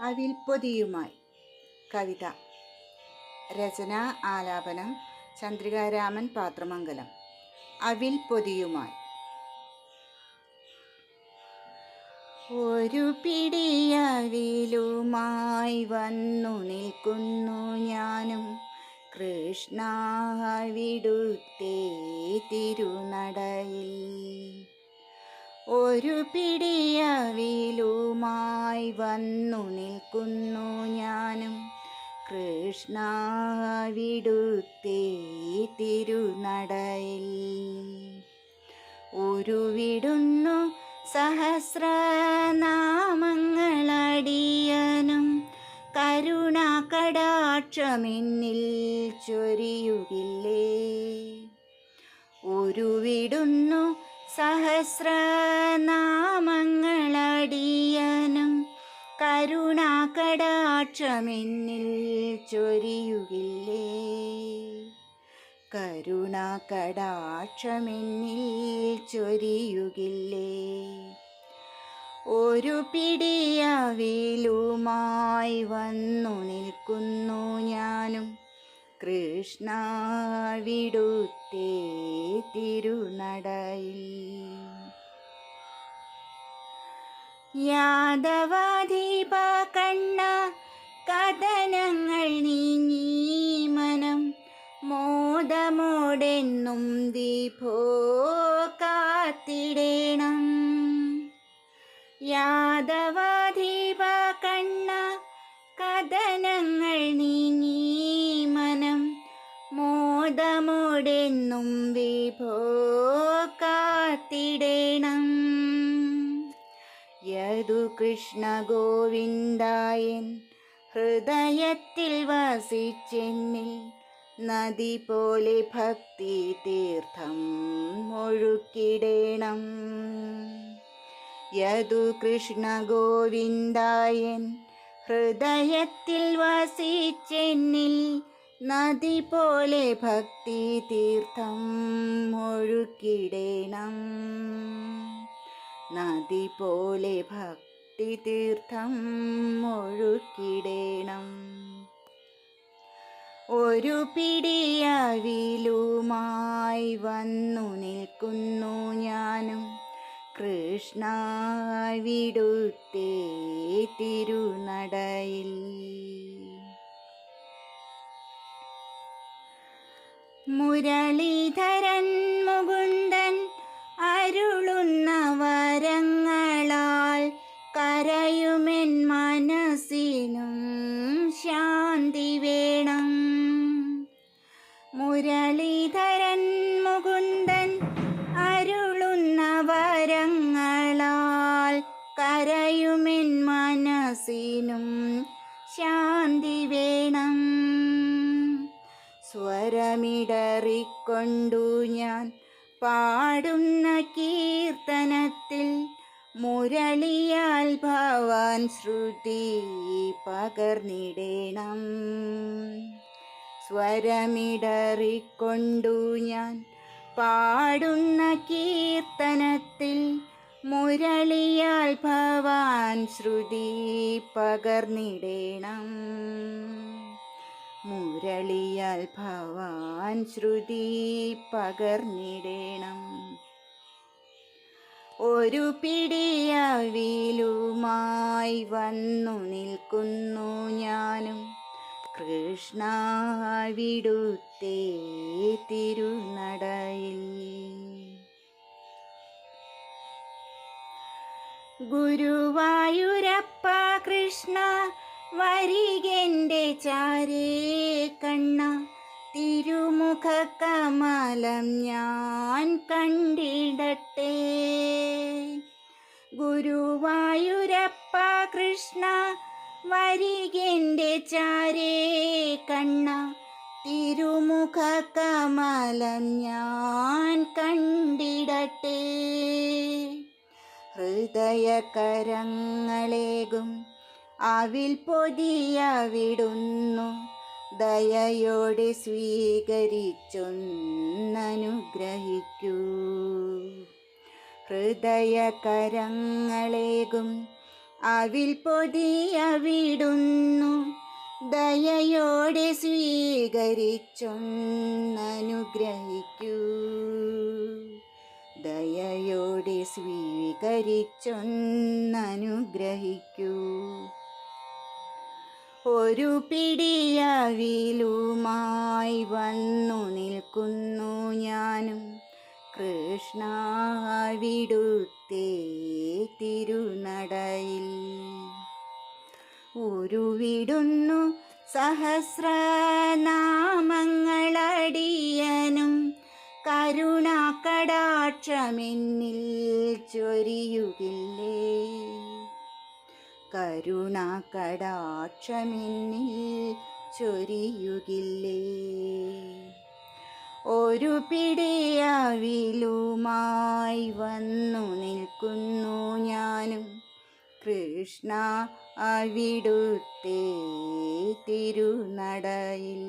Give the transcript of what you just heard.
അവിൽപ്പൊതിയുമായി കവിത. രചന ആലാപനം ചന്ദ്രികാരാമൻ പാത്രമംഗലം. അവിൽപ്പൊതിയുമായി ഒരു പിടിയവിലുമായി വന്നു നിൽക്കുന്നു ഞാനും. കൃഷ്ണ വിടുത്തേ തിരുനടയിൽ. ഒരു പിടിയവിലുമായി വന്നു നിൽക്കുന്നു ഞാനും. കൃഷ്ണ വിടുത്തേ തിരുനടയിൽ ഉരുവിടുന്നു സഹസ്രനാമങ്ങളടിയനും. കരുണ കടാക്ഷമെന്നിൽ ചൊരിയുകില്ലേ? ഉരുവിടുന്നു സഹസ്രനാമങ്ങളടിയനും കരുണാകടാക്ഷമെന്നിൽ ചൊരിയുകില്ലേ? കരുണാകടാക്ഷമെന്നിൽ ചൊരിയുകില്ലേ? ഒരു പിടിയവിലുമായി വന്നു നിൽക്കുന്നു ഞാനും. കൃഷ്ണ വിടുത്തേ തിരുനടയിൽ. യാദവാധീപ കണ്ണ കഥനങ്ങൾ നീങ്ങി മനം മോദമോടെന്നും ദീപോ കാത്തിടേണം. യാദവാധീപ കണ്ണ കഥനങ്ങൾ നീങ്ങി മോദമോടെന്നും വിഭോ കാത്തിടേണം. യദു കൃഷ്ണ ഗോവിന്ദായൻ ഹൃദയത്തിൽ വസിച്ചെന്നിൽ നദി പോലെ ഭക്തി തീർത്ഥം ഒഴുക്കിടേണം. യതു കൃഷ്ണ ഗോവിന്ദായൻ ഹൃദയത്തിൽ വസിച്ചെന്നിൽ നദി പോലെ ഭക്തി തീർത്ഥം ഒഴുക്കിടേണം. നദി പോലെ ഭക്തി തീർത്ഥം ഒഴുക്കിടേണം. ഒരു പിടിയവിലുമായി വന്നു നിൽക്കുന്നു ഞാനും. കൃഷ്ണ വിടുത്തേ തിരുനടയിൽ. മുരളീധരൻ മുകുന്ദൻ അരുളുന്ന വരങ്ങളാൽ കരയുമെൻ മനസ്സിനും ശാന്തി വേണം. മുരളീധരൻ മുകുന്ദൻ അരുളുന്ന വരങ്ങളാൽ കരയുമെൻ മനസ്സിനും ശാന്തി വേണം. സ്വരമിടറിക്കൊണ്ടു ഞാൻ പാടുന്ന കീർത്തനത്തിൽ മുരളിയാൽ ഭവാൻ ശ്രുതി പകർന്നിടേണം. സ്വരമിടറിക്കൊണ്ടു ഞാൻ പാടുന്ന കീർത്തനത്തിൽ മുരളിയാൽ ഭവാൻ ശ്രുതി പകർന്നിടേണം. മുരളിയാൽ ഭവാൻ ശ്രുതി പകർന്നിടേണം. ഒരു പിടിയവിലുമായി വന്നു നിൽക്കുന്നു ഞാനും. കൃഷ്ണ വിടുത്തേ തിരുനടയിൽ. ഗുരുവായൂരപ്പ കൃഷ്ണ വരികെന്റെ ചാരേ കണ്ണ തിരുമുഖ കമലം ഞാൻ കണ്ടിടട്ടെ. ഗുരുവായൂരപ്പ കൃഷ്ണ വരികെന്റെ ചാരേ കണ്ണ തിരുമുഖ കമലം ഞാൻ കണ്ടിടട്ടെ. ഹൃദയകരങ്ങളേകും അവിൽ പൊതിയ വിടുന്നു. ദയയോടെ സ്വീകരിച്ചൊന്നനുഗ്രഹിക്കൂ. ഹൃദയകരങ്ങളേകും അവിൽ പൊതിയവിടുന്നു ദയയോടെ സ്വീകരിച്ചൊന്നനുഗ്രഹിക്കൂ. ദയയോടെ സ്വീകരിച്ചൊന്നനുഗ്രഹിക്കൂ. ഒരു പിടിയവിലുമായി വന്നു നിൽക്കുന്നു ഞാനും. കൃഷ്ണ വിടുത്തേ തിരുനടയിൽ ഉരുവിടുന്നു സഹസ്രനാമങ്ങളടിയനും. കരുണാകടാക്ഷമെന്നിൽ ചൊരിയുകില്ലേ? കരുണാകടാക്ഷമെന്നിൽ ചൊരിയുകില്ലേ? ഒരു പിടിയവിലുമായി വന്നു നിൽക്കുന്നു ഞാനും. കൃഷ്ണ അവിടുത്തെ തിരുനടയിൽ.